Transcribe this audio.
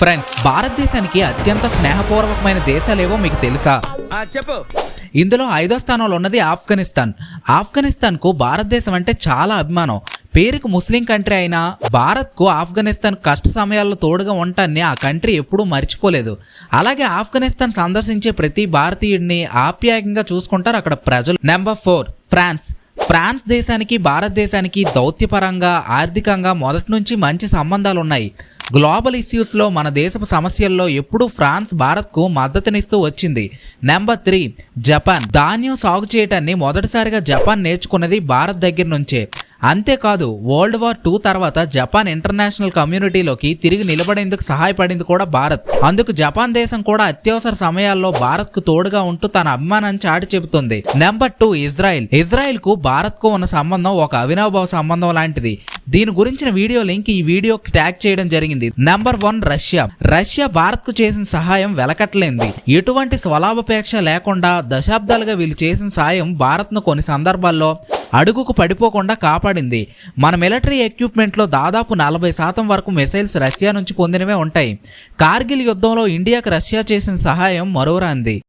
Friends భారతదేశానికి అత్యంత స్నేహపూర్వకమైన దేశాలేవో మీకు తెలుసా? చెప్పు. ఇందులో ఐదో స్థానంలో ఉన్నది ఆఫ్ఘనిస్తాన్. ఆఫ్ఘనిస్తాన్కు భారతదేశం అంటే చాలా అభిమానం. పేరుకు ముస్లిం కంట్రీ అయినా భారత్కు ఆఫ్ఘనిస్తాన్ కష్ట సమయాల్లో తోడుగా ఉంటాన్ని ఆ కంట్రీ ఎప్పుడూ మర్చిపోలేదు. అలాగే ఆఫ్ఘనిస్తాన్ సందర్శించే ప్రతి భారతీయుడిని ఆప్యాయంగా చూసుకుంటారు అక్కడ ప్రజలు. నెంబర్ ఫోర్ ఫ్రాన్స్ ఫ్రాన్స్ దేశానికి భారతదేశానికి దౌత్యపరంగా ఆర్థికంగా మొదటి నుంచి మంచి సంబంధాలు ఉన్నాయి గ్లోబల్ ఇష్యూస్లో మన దేశపు సమస్యల్లో ఎప్పుడూ ఫ్రాన్స్ భారత్కు మద్దతునిస్తూ వచ్చింది. Number three Japan. ధాన్యం సాగు చేయటాన్ని మొదటిసారిగా జపాన్ నేర్చుకున్నది భారత్ దగ్గర నుంచే. అంతేకాదు వరల్డ్ వార్ టూ తర్వాత జపాన్ ఇంటర్నేషనల్ కమ్యూనిటీలోకి తిరిగి నిలబడేందుకు సహాయపడింది కూడా భారత్. అందుకు జపాన్ దేశం కూడా అత్యవసర సమయాల్లో భారత్కు తోడుగా ఉంటూ తన అభిమానాన్ని చాటి చెబుతుంది. నెంబర్ టూ ఇజ్రాయెల్ ఇజ్రాయెల్కు భారత్కు ఉన్న సంబంధం ఒక అవినాభావ సంబంధం లాంటిది. దీని గురించిన వీడియో లింక్ ఈ వీడియోకి ట్యాగ్ చేయడం జరిగింది. నెంబర్ వన్ రష్యా రష్యా భారత్కు చేసిన సహాయం వెలకట్లేంది ఎటువంటి స్వలాభపేక్ష లేకుండా దశాబ్దాలుగా వీళ్ళు చేసిన సాయం భారత్ను కొన్ని సందర్భాల్లో అడుగుకు పడిపోకుండా కాపాడింది. మన మిలిటరీ ఎక్విప్మెంట్లో దాదాపు నలభై శాతం వరకు మిసైల్స్ రష్యా నుంచి పొందినవే ఉంటాయి. కార్గిల్ యుద్ధంలో ఇండియాకు రష్యా చేసిన సహాయం మరోరాంది